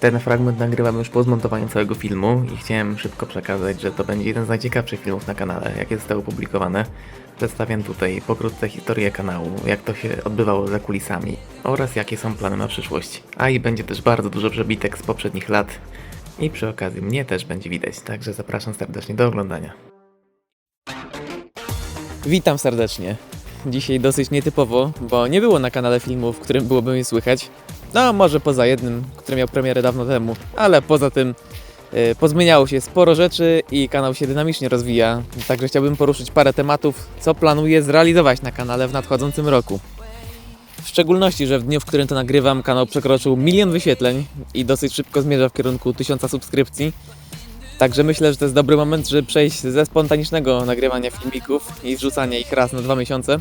Ten fragment nagrywam już po zmontowaniu całego filmu i chciałem szybko przekazać, że to będzie jeden z najciekawszych filmów na kanale, jakie zostały opublikowane. Przedstawiam tutaj pokrótce historię kanału, jak to się odbywało za kulisami oraz jakie są plany na przyszłość. A i będzie też bardzo dużo przebitek z poprzednich lat i przy okazji mnie też będzie widać, także zapraszam serdecznie do oglądania. Witam serdecznie. Dzisiaj dosyć nietypowo, bo nie było na kanale filmu, w którym byłoby mnie słychać. No, może poza jednym, który miał premierę dawno temu, ale poza tym yy, pozmieniało się sporo rzeczy i kanał się dynamicznie rozwija. Także chciałbym poruszyć parę tematów, co planuję zrealizować na kanale w nadchodzącym roku. W szczególności, że w dniu, w którym to nagrywam, kanał przekroczył milion wyświetleń i dosyć szybko zmierza w kierunku tysiąca subskrypcji. Także myślę, że to jest dobry moment, żeby przejść ze spontanicznego nagrywania filmików i wrzucania ich raz na dwa miesiące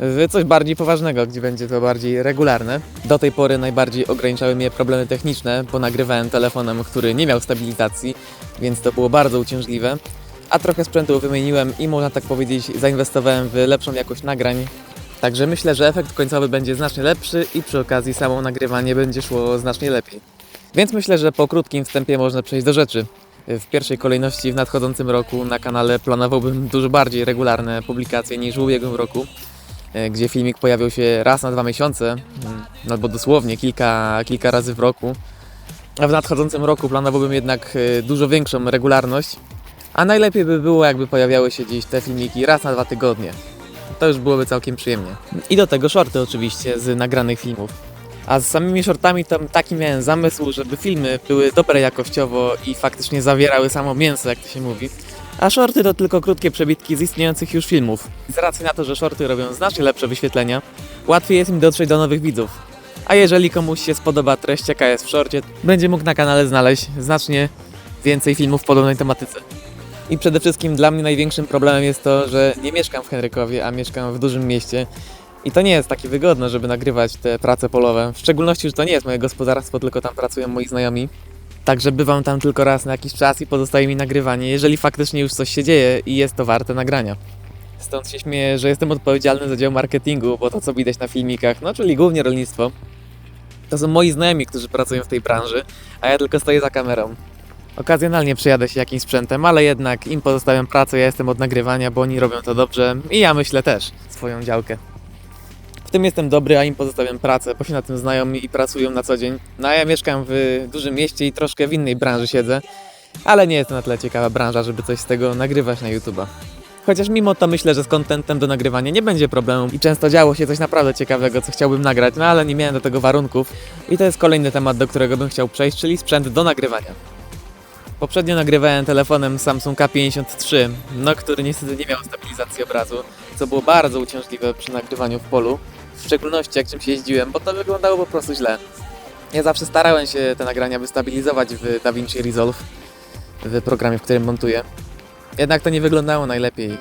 w coś bardziej poważnego, gdzie będzie to bardziej regularne. Do tej pory najbardziej ograniczały mnie problemy techniczne, bo nagrywałem telefonem, który nie miał stabilizacji, więc to było bardzo uciążliwe. A trochę sprzętu wymieniłem i można tak powiedzieć zainwestowałem w lepszą jakość nagrań. Także myślę, że efekt końcowy będzie znacznie lepszy i przy okazji samo nagrywanie będzie szło znacznie lepiej. Więc myślę, że po krótkim wstępie można przejść do rzeczy. W pierwszej kolejności w nadchodzącym roku na kanale planowałbym dużo bardziej regularne publikacje niż w ubiegłym roku, gdzie filmik pojawiał się raz na dwa miesiące, mm, albo dosłownie kilka, kilka razy w roku. A w nadchodzącym roku planowałbym jednak e, dużo większą regularność, a najlepiej by było, jakby pojawiały się gdzieś te filmiki raz na dwa tygodnie. To już byłoby całkiem przyjemnie. I do tego shorty oczywiście z nagranych filmów. A z samymi shortami to taki miałem zamysł, żeby filmy były dobre jakościowo i faktycznie zawierały samo mięso, jak to się mówi. A shorty to tylko krótkie przebitki z istniejących już filmów. Z racji na to, że shorty robią znacznie lepsze wyświetlenia, łatwiej jest im dotrzeć do nowych widzów. A jeżeli komuś się spodoba treść, jaka jest w shorcie, będzie mógł na kanale znaleźć znacznie więcej filmów w podobnej tematyce. I przede wszystkim dla mnie największym problemem jest to, że nie mieszkam w Henrykowie, a mieszkam w dużym mieście. I to nie jest takie wygodne, żeby nagrywać te prace polowe. W szczególności, że to nie jest moje gospodarstwo, tylko tam pracują moi znajomi. Także bywam tam tylko raz na jakiś czas i pozostaje mi nagrywanie, jeżeli faktycznie już coś się dzieje i jest to warte nagrania. Stąd się śmieję, że jestem odpowiedzialny za dział marketingu, bo to co widać na filmikach, no czyli głównie rolnictwo, to są moi znajomi, którzy pracują w tej branży, a ja tylko stoję za kamerą. Okazjonalnie przyjadę się jakimś sprzętem, ale jednak im pozostawiam pracę, ja jestem od nagrywania, bo oni robią to dobrze i ja myślę też swoją działkę. W tym jestem dobry, a im pozostawiam pracę, bo się na tym znają i pracują na co dzień. No a ja mieszkam w dużym mieście i troszkę w innej branży siedzę, ale nie jest to na tyle ciekawa branża, żeby coś z tego nagrywać na YouTube'a. Chociaż mimo to myślę, że z kontentem do nagrywania nie będzie problemu i często działo się coś naprawdę ciekawego, co chciałbym nagrać, no ale nie miałem do tego warunków. I to jest kolejny temat, do którego bym chciał przejść, czyli sprzęt do nagrywania. Poprzednio nagrywałem telefonem Samsung K53, no który niestety nie miał stabilizacji obrazu, co było bardzo uciążliwe przy nagrywaniu w polu, w szczególności jak czymś jeździłem, bo to wyglądało po prostu źle. Ja zawsze starałem się te nagrania wystabilizować w DaVinci Resolve, w programie, w którym montuję. Jednak to nie wyglądało najlepiej,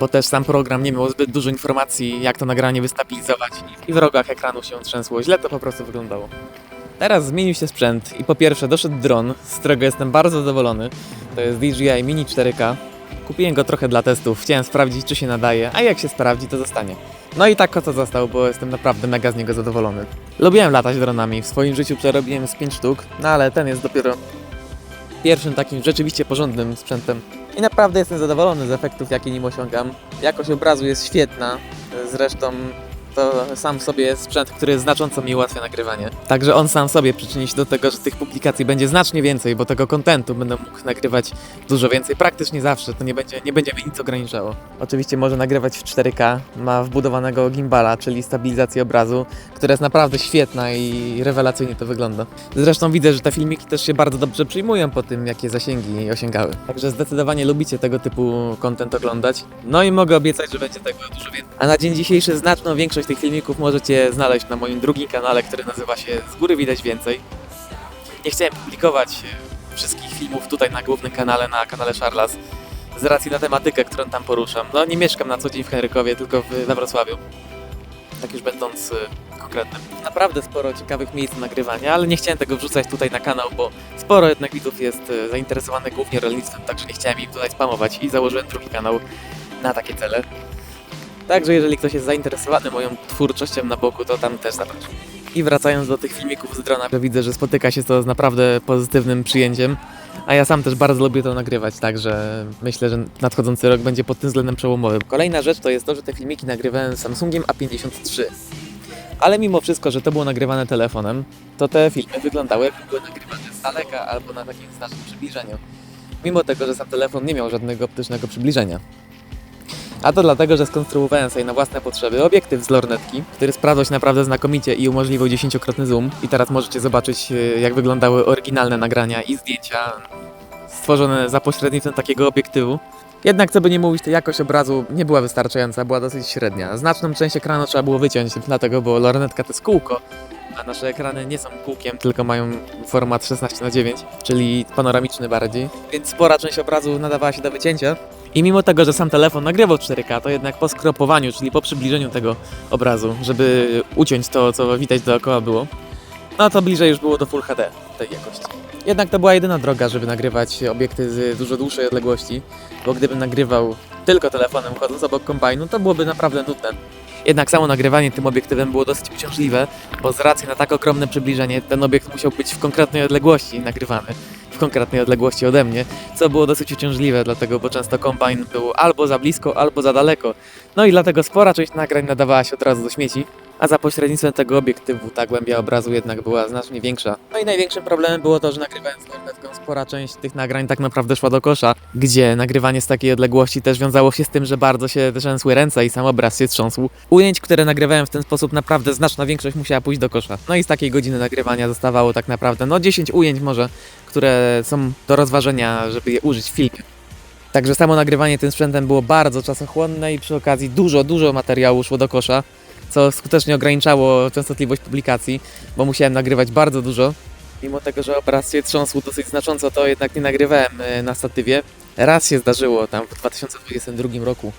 bo też sam program nie miał zbyt dużo informacji, jak to nagranie wystabilizować i w rogach ekranu się trzęsło. Źle to po prostu wyglądało. Teraz zmienił się sprzęt i po pierwsze doszedł dron, z którego jestem bardzo zadowolony. To jest DJI Mini 4K. Kupiłem go trochę dla testów, chciałem sprawdzić czy się nadaje, a jak się sprawdzi to zostanie. No i tak oto został, bo jestem naprawdę mega z niego zadowolony. Lubiłem latać dronami, w swoim życiu przerobiłem z 5 sztuk, no ale ten jest dopiero pierwszym takim rzeczywiście porządnym sprzętem. I naprawdę jestem zadowolony z efektów jakie nim osiągam. Jakość obrazu jest świetna, zresztą to sam sobie jest sprzęt, który znacząco mi ułatwia nagrywanie. Także on sam sobie przyczyni się do tego, że tych publikacji będzie znacznie więcej, bo tego kontentu będę mógł nagrywać dużo więcej, praktycznie zawsze, to nie będzie, nie będzie mnie nic ograniczało. Oczywiście może nagrywać w 4K, ma wbudowanego gimbala, czyli stabilizację obrazu, która jest naprawdę świetna i rewelacyjnie to wygląda. Zresztą widzę, że te filmiki też się bardzo dobrze przyjmują po tym, jakie zasięgi osiągały. Także zdecydowanie lubicie tego typu content oglądać. No i mogę obiecać, że będzie tego dużo więcej. A na dzień dzisiejszy znaczną większość tych filmików możecie znaleźć na moim drugim kanale, który nazywa się Z góry widać więcej. Nie chciałem publikować e, wszystkich filmów tutaj na głównym kanale, na kanale Charlas, z racji na tematykę, którą tam poruszam. No nie mieszkam na co dzień w Henrykowie, tylko w, na Wrocławiu. Tak już będąc e, konkretnym. Naprawdę sporo ciekawych miejsc do nagrywania, ale nie chciałem tego wrzucać tutaj na kanał, bo sporo jednak widzów jest e, zainteresowanych głównie rolnictwem, także nie chciałem im tutaj spamować i założyłem drugi kanał na takie cele. Także jeżeli ktoś jest zainteresowany moją twórczością na boku, to tam też zapraszam. I wracając do tych filmików z drona, to widzę, że spotyka się to z naprawdę pozytywnym przyjęciem. A ja sam też bardzo lubię to nagrywać, także myślę, że nadchodzący rok będzie pod tym względem przełomowy. Kolejna rzecz to jest to, że te filmiki nagrywałem Samsungiem A53. Ale mimo wszystko, że to było nagrywane telefonem, to te filmy wyglądały jakby były nagrywane z daleka albo na takim znacznym przybliżeniu. Mimo tego, że sam telefon nie miał żadnego optycznego przybliżenia. A to dlatego, że skonstruowałem sobie na własne potrzeby obiektyw z lornetki, który sprawdzał się naprawdę znakomicie i umożliwiał dziesięciokrotny zoom. I teraz możecie zobaczyć, e, jak wyglądały oryginalne nagrania i zdjęcia stworzone za pośrednictwem takiego obiektywu. Jednak, co by nie mówić, to jakość obrazu nie była wystarczająca, była dosyć średnia. Znaczną część ekranu trzeba było wyciąć, dlatego, bo lornetka to jest kółko, a nasze ekrany nie są kółkiem, tylko mają format 16 na 9 czyli panoramiczny bardziej. Więc spora część obrazu nadawała się do wycięcia. I mimo tego, że sam telefon nagrywał 4K, to jednak po skropowaniu, czyli po przybliżeniu tego obrazu, żeby uciąć to, co widać dookoła było, no to bliżej już było do Full HD tej jakości. Jednak to była jedyna droga, żeby nagrywać obiekty z dużo dłuższej odległości, bo gdybym nagrywał tylko telefonem chodząc obok kombajnu, to byłoby naprawdę nudne. Jednak samo nagrywanie tym obiektywem było dosyć uciążliwe, bo z racji na tak ogromne przybliżenie ten obiekt musiał być w konkretnej odległości nagrywany, konkretnej odległości ode mnie, co było dosyć uciążliwe, dlatego bo często kombajn był albo za blisko, albo za daleko. No i dlatego spora część nagrań nadawała się od razu do śmieci, a za pośrednictwem tego obiektywu ta głębia obrazu jednak była znacznie większa. No i największym problemem było to, że nagrywając lornetką spora część tych nagrań tak naprawdę szła do kosza, gdzie nagrywanie z takiej odległości też wiązało się z tym, że bardzo się trzęsły ręce i sam obraz się trząsł. Ujęć, które nagrywałem w ten sposób naprawdę znaczna większość musiała pójść do kosza. No i z takiej godziny nagrywania zostawało tak naprawdę no 10 ujęć może, które są do rozważenia, żeby je użyć w filmie. Także samo nagrywanie tym sprzętem było bardzo czasochłonne i przy okazji dużo, dużo materiału szło do kosza co skutecznie ograniczało częstotliwość publikacji, bo musiałem nagrywać bardzo dużo. Mimo tego, że obraz się trząsł dosyć znacząco, to jednak nie nagrywałem e, na statywie. Raz się zdarzyło tam w 2022 roku,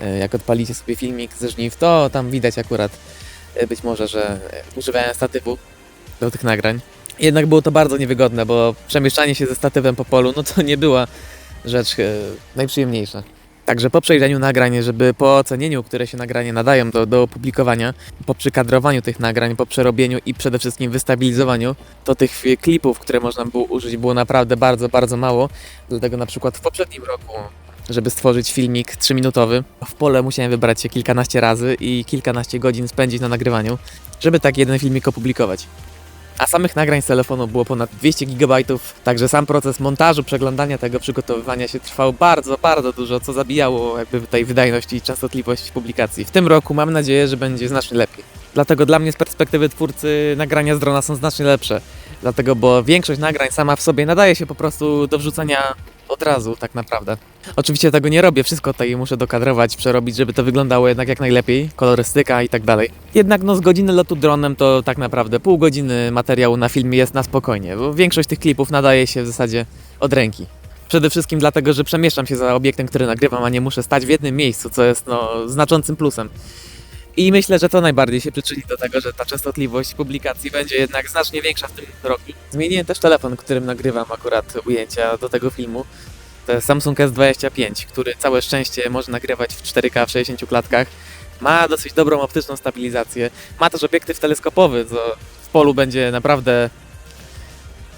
e, jak odpalicie sobie filmik ze żniw, to tam widać akurat e, być może, że używałem statywu do tych nagrań. Jednak było to bardzo niewygodne, bo przemieszczanie się ze statywem po polu, no to nie była rzecz najprzyjemniejsza. Także po przejrzeniu nagrań, żeby po ocenieniu, które się nagranie nadają do, do opublikowania, po przykadrowaniu tych nagrań, po przerobieniu i przede wszystkim wystabilizowaniu, to tych klipów, które można było użyć, było naprawdę bardzo, bardzo mało. Dlatego na przykład w poprzednim roku, żeby stworzyć filmik 3-minutowy, w pole musiałem wybrać się kilkanaście razy i kilkanaście godzin spędzić na nagrywaniu, żeby tak jeden filmik opublikować. A samych nagrań z telefonu było ponad 200 GB, także sam proces montażu, przeglądania tego, przygotowywania się trwał bardzo, bardzo dużo, co zabijało jakby tutaj wydajność i częstotliwość publikacji. W tym roku mam nadzieję, że będzie znacznie lepiej. Dlatego dla mnie z perspektywy twórcy nagrania z drona są znacznie lepsze. Dlatego, bo większość nagrań sama w sobie nadaje się po prostu do wrzucania od razu, tak naprawdę. Oczywiście tego nie robię, wszystko tutaj muszę dokadrować, przerobić, żeby to wyglądało jednak jak najlepiej, kolorystyka i tak dalej. Jednak no z godziny lotu dronem to tak naprawdę pół godziny materiału na filmie jest na spokojnie, bo większość tych klipów nadaje się w zasadzie od ręki. Przede wszystkim dlatego, że przemieszczam się za obiektem, który nagrywam, a nie muszę stać w jednym miejscu, co jest no znaczącym plusem. I myślę, że to najbardziej się przyczyni do tego, że ta częstotliwość publikacji będzie jednak znacznie większa w tym roku. Zmieniłem też telefon, którym nagrywam akurat ujęcia do tego filmu. To jest Samsung S25, który całe szczęście może nagrywać w 4K w 60 klatkach. Ma dosyć dobrą optyczną stabilizację. Ma też obiektyw teleskopowy, co w polu będzie naprawdę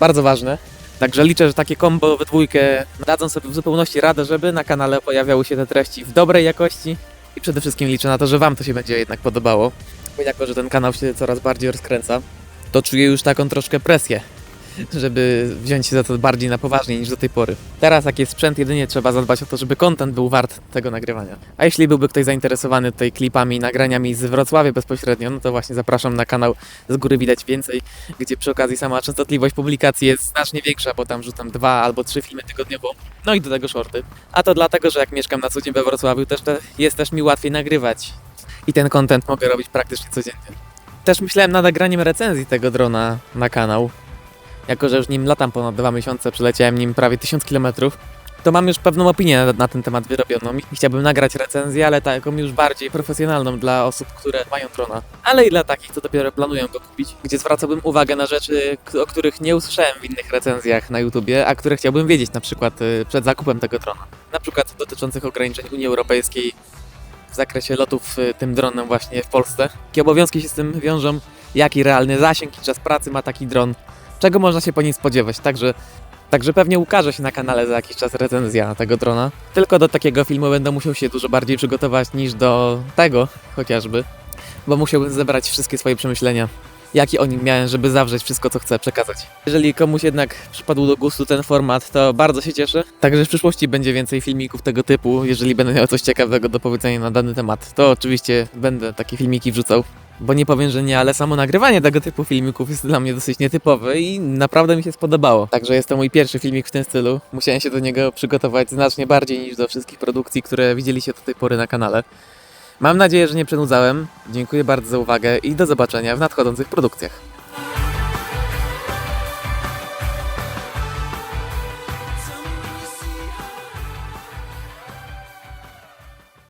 bardzo ważne. Także liczę, że takie combo we dwójkę dadzą sobie w zupełności radę, żeby na kanale pojawiały się te treści w dobrej jakości i przede wszystkim liczę na to, że Wam to się będzie jednak podobało. Bo jako, że ten kanał się coraz bardziej rozkręca, to czuję już taką troszkę presję, żeby wziąć się za to bardziej na poważnie niż do tej pory. Teraz, jak jest sprzęt, jedynie trzeba zadbać o to, żeby content był wart tego nagrywania. A jeśli byłby ktoś zainteresowany tutaj klipami i nagraniami z Wrocławia bezpośrednio, no to właśnie zapraszam na kanał Z Góry Widać Więcej, gdzie przy okazji sama częstotliwość publikacji jest znacznie większa, bo tam rzucam dwa albo trzy filmy tygodniowo, no i do tego shorty. A to dlatego, że jak mieszkam na co dzień we Wrocławiu, też te, jest też mi łatwiej nagrywać i ten content mogę robić praktycznie codziennie. Też myślałem nad nagraniem recenzji tego drona na kanał. Jako, że już nim latam ponad dwa miesiące, przeleciałem nim prawie 1000 km, to mam już pewną opinię na, na ten temat wyrobioną i chciałbym nagrać recenzję, ale taką już bardziej profesjonalną dla osób, które mają drona. Ale i dla takich, co dopiero planują go kupić, gdzie zwracałbym uwagę na rzeczy, o których nie usłyszałem w innych recenzjach na YouTubie, a które chciałbym wiedzieć na przykład y, przed zakupem tego drona. Na przykład dotyczących ograniczeń Unii Europejskiej w zakresie lotów y, tym dronem właśnie w Polsce. Jakie obowiązki się z tym wiążą jaki realny zasięg i czas pracy ma taki dron, czego można się po nim spodziewać. Także, także pewnie ukaże się na kanale za jakiś czas recenzja tego drona. Tylko do takiego filmu będę musiał się dużo bardziej przygotować niż do tego chociażby, bo musiałbym zebrać wszystkie swoje przemyślenia jaki o nim miałem, żeby zawrzeć wszystko, co chcę przekazać. Jeżeli komuś jednak przypadł do gustu ten format, to bardzo się cieszę. Także w przyszłości będzie więcej filmików tego typu. Jeżeli będę miał coś ciekawego do powiedzenia na dany temat, to oczywiście będę takie filmiki wrzucał. Bo nie powiem, że nie, ale samo nagrywanie tego typu filmików jest dla mnie dosyć nietypowe i naprawdę mi się spodobało. Także jest to mój pierwszy filmik w tym stylu. Musiałem się do niego przygotować znacznie bardziej niż do wszystkich produkcji, które widzieliście do tej pory na kanale. Mam nadzieję, że nie przedłudzałem. Dziękuję bardzo za uwagę i do zobaczenia w nadchodzących produkcjach.